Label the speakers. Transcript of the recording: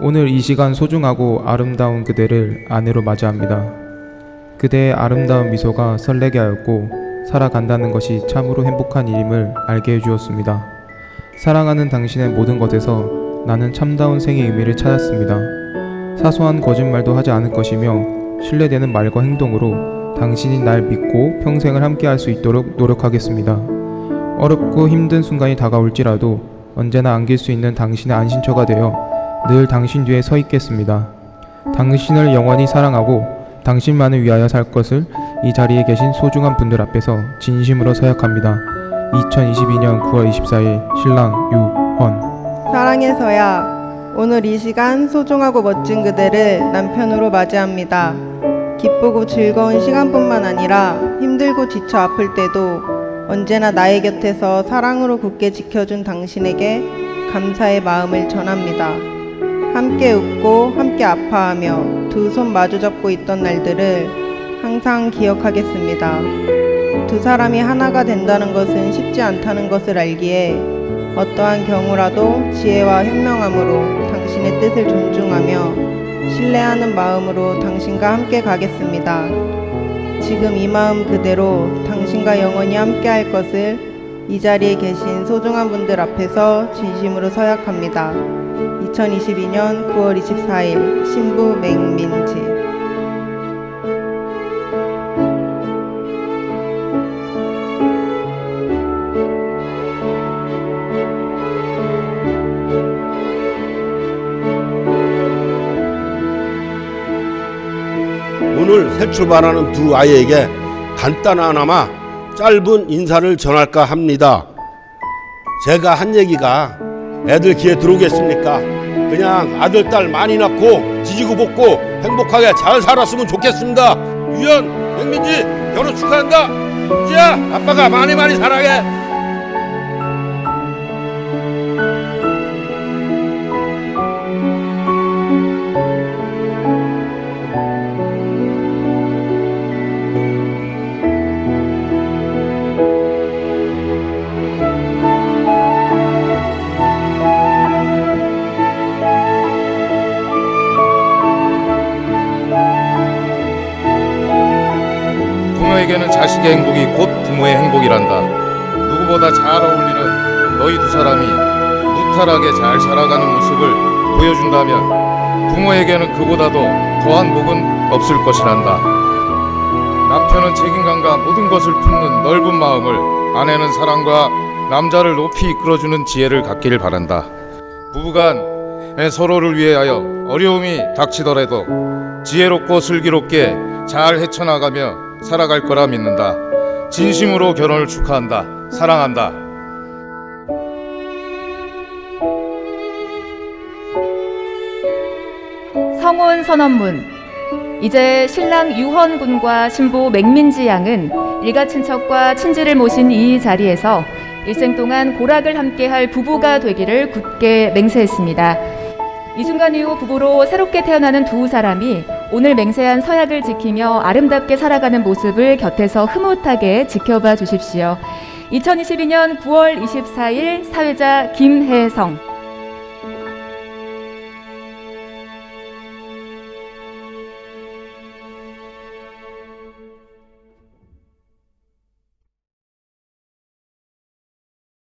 Speaker 1: 오늘 이 시간 소중하고 아름다운 그대를 아내로 맞이합니다. 그대의 아름다운 미소가 설레게 하였고 살아간다는 것이 참으로 행복한 일임을 알게 해주었습니다. 사랑하는 당신의 모든 것에서 나는 참다운 생의 의미를 찾았습니다. 사소한 거짓말도 하지 않을 것이며 신뢰되는 말과 행동으로 당신이 날 믿고 평생을 함께할 수 있도록 노력하겠습니다. 어렵고 힘든 순간이 다가올지라도 언제나 안길 수 있는 당신의 안신처가 되어 늘 당신 뒤에 서 있겠습니다. 당신을 영원히 사랑하고 당신만을 위하여 살 것을 이 자리에 계신 소중한 분들 앞에서 진심으로 서약합니다. 2022년 9월 24일 신랑 유헌
Speaker 2: 사랑해서야 오늘 이 시간 소중하고 멋진 그대를 남편으로 맞이합니다. 기쁘고 즐거운 시간뿐만 아니라 힘들고 지쳐 아플 때도 언제나 나의 곁에서 사랑으로 굳게 지켜준 당신에게 감사의 마음을 전합니다. 함께 웃고 함께 아파하며 두 손 마주 잡고 있던 날들을 항상 기억하겠습니다. 두 사람이 하나가 된다는 것은 쉽지 않다는 것을 알기에 어떠한 경우라도 지혜와 현명함으로 당신의 뜻을 존중하며 신뢰하는 마음으로 당신과 함께 가겠습니다. 지금 이 마음 그대로 당신과 영원히 함께 할 것을 이 자리에 계신 소중한 분들 앞에서 진심으로 서약합니다. 2022년 9월 24일 신부 맹민지
Speaker 3: 오늘 새 출발하는 두 아이에게 간단하나마 짧은 인사를 전할까 합니다. 제가 한 얘기가 애들 귀에 들어오겠습니까? 그냥 아들, 딸 많이 낳고 지지고 볶고 행복하게 잘 살았으면 좋겠습니다. 유연, 백민지 결혼 축하한다. 이지야, 아빠가 많이 많이 사랑해.
Speaker 4: 부모에게는 자식의 행복이 곧 부모의 행복이란다. 누구보다 잘 어울리는 너희 두 사람이 무탈하게 잘 살아가는 모습을 보여준다면 부모에게는 그보다도 더한 복은 없을 것이란다. 남편은 책임감과 모든 것을 품는 넓은 마음을 아내는 사랑과 남자를 높이 이끌어주는 지혜를 갖기를 바란다. 부부간 서로를 위하여 어려움이 닥치더라도 지혜롭고 슬기롭게 잘 헤쳐나가며 살아갈 거라 믿는다. 진심으로 결혼을 축하한다. 사랑한다.
Speaker 5: 성혼 선언문 이제 신랑 유헌 군과 신부 맹민지 양은 일가 친척과 친지를 모신 이 자리에서 일생 동안 고락을 함께할 부부가 되기를 굳게 맹세했습니다. 이 순간 이후 부부로 새롭게 태어나는 두 사람이 오늘 맹세한 서약을 지키며 아름답게 살아가는 모습을 곁에서 흐뭇하게 지켜봐 주십시오. 2022년 9월 24일 사회자 김혜성